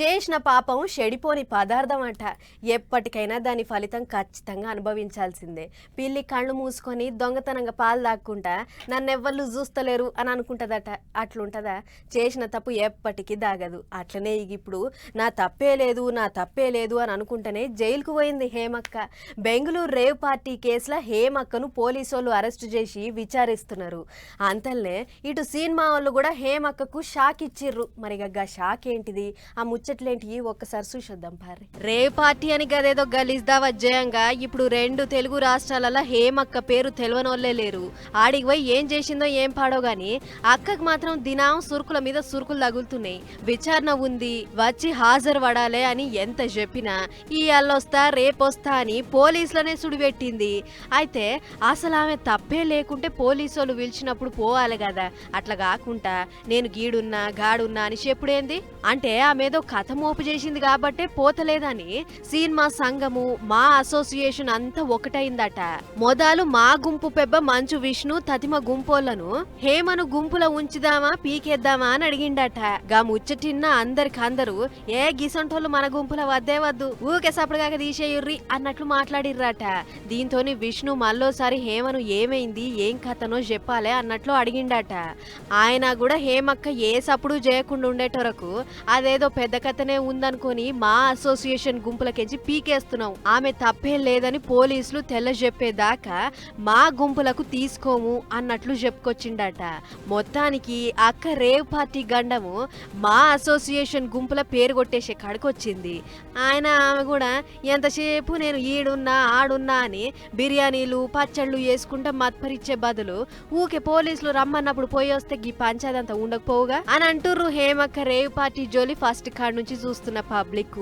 చేసిన పాపం చెడిపోని పదార్థం అంట ఎప్పటికైనా దాని ఫలితం ఖచ్చితంగా అనుభవించాల్సిందే. పిల్లి కళ్ళు మూసుకొని దొంగతనంగా పాలు దాక్కుంటా నన్నెవ్వళ్ళు చూస్తలేరు అని అనుకుంటుందట. అట్లుంటుందా? చేసిన తప్పు ఎప్పటికీ దాగదు. అట్లనే ఇప్పుడు నా తప్పే లేదు నా తప్పే లేదు అని అనుకుంటేనే జైలుకు పోయింది హేమక్క. బెంగళూరు రేవ్ పార్టీ కేసులో హేమక్కను పోలీసు వాళ్ళు అరెస్టు చేసి విచారిస్తున్నారు. అంతల్నే ఇటు సినిమా వాళ్ళు కూడా హేమక్కకు షాక్ ఇచ్చిర్రు. మరిగా షాక్ ఏంటిది? ఆ ముచ్చట్లేంటి ఒక్కసారి చూసేద్దాం పారి రే పార్టీ అని గదేదో గలీజ్దా వజ్జయంగా ఇప్పుడు రెండు తెలుగు రాష్ట్రాలలో హేమక్క పేరు తెలవనోళ్ళే లేరు. ఆడికి పోయి ఏం చేసిందో ఏం పాడో గాని అక్కకు మాత్రం దినం సురుకుల మీద సురుకులు తగులుతున్నాయి. విచారణ ఉంది వచ్చి హాజరు పడాలే అని ఎంత చెప్పినా ఈ అల్లొస్తా రేపొస్తా అని పోలీసులనే సుడిపెట్టింది. అయితే అసలు ఆమె తప్పే లేకుంటే పోలీసు వాళ్ళు పిలిచినప్పుడు పోవాలి కదా అట్లా కాకుండా నేను గీడున్నా గాడున్నా అని చెప్పుడేంది? అంటే ఆమెదో కథ మోపు చేసింది కాబట్టే పోతలేదని సినిమా సంఘము మా అసోసియేషన్ అంతా ఒకటైందట. మొదలు మా గుంపు పెబ్బ మంచు విష్ణు తతిమ గుంపోళ్ళను హేమను గుంపులో ఉంచుదామా పీకేద్దామా అని అడిగిండట. గా ముచ్చటిన్న అందరికందరూ ఏ గిసంటోళ్ళు మన గుంపులో వద్దే వద్దు ఊకే సపడగాక తీసేయుర్రి అన్నట్లు మాట్లాడిర్రట. దీంతోని విష్ణు మళ్ళోసారి హేమను ఏమైంది ఏం కథనో చెప్పాలే అన్నట్లు అడిగిండట. ఆయన కూడా హేమక్క ఏ సప్పుడు చేయకుండా ఉండేటోరకు అదేదో పెద్ద కథనే ఉందనుకొని మా అసోసియేషన్ గుంపులకెంచి పీకేస్తున్నాం ఆమె తప్పేం లేదని పోలీసులు తెల్ల చెప్పేదాకా మా గుంపులకు తీసుకోము అన్నట్లు చెప్పుకొచ్చిండట. మొత్తానికి అక్క రేవ్ పార్టీ గండము మా అసోసియేషన్ గుంపుల పేరు కొట్టేసే కాడికొచ్చింది. ఆయన ఆమె కూడా ఎంతసేపు నేను ఈడున్నా ఆడున్నా అని బిర్యానీలు పచ్చళ్ళు వేసుకుంటా మత్పరిచ్చే బదులు ఊకే పోలీసులు రమ్మన్నప్పుడు పోయి వస్తే గీ పంచాదంతా ఉండకపోవుగా? అని అంటుర్రు హేమక్క రేవ్ పార్టీ జోలి ఫస్ట్ కాడ. నుంచి చూస్తున్న పబ్లిక్